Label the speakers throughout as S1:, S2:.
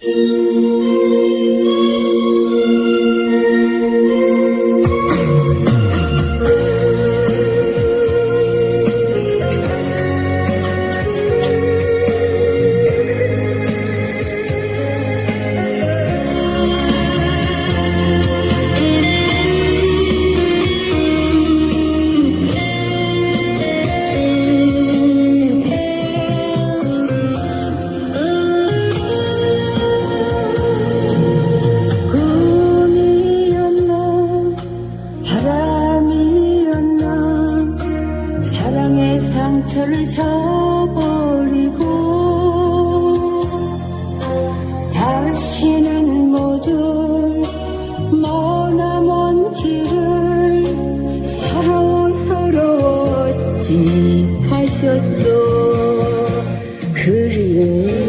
S1: Música 사랑의 상처를 져버리고 다시는 모두 머나 먼 길을 서로 서로 어찌 하셨소? 그리운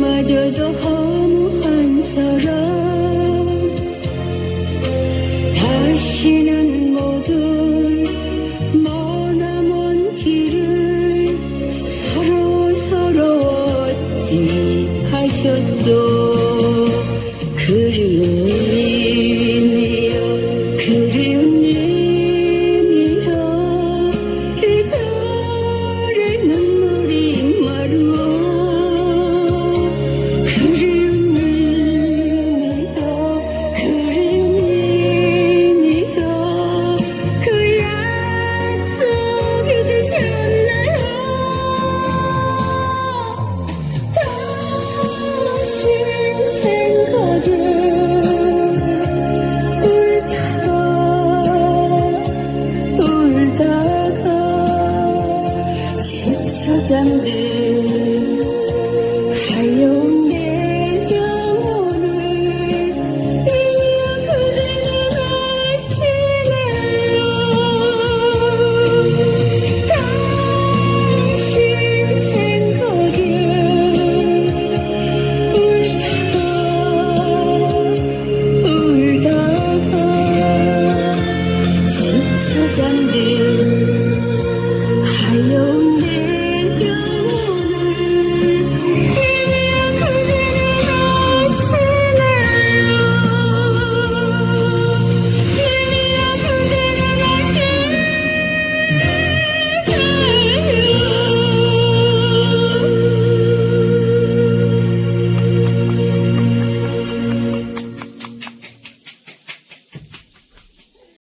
S1: 마저도 허무한 사람. 다시는 모두 머나먼 길을 서로 어찌 하셨소 지쳐 잠든 하여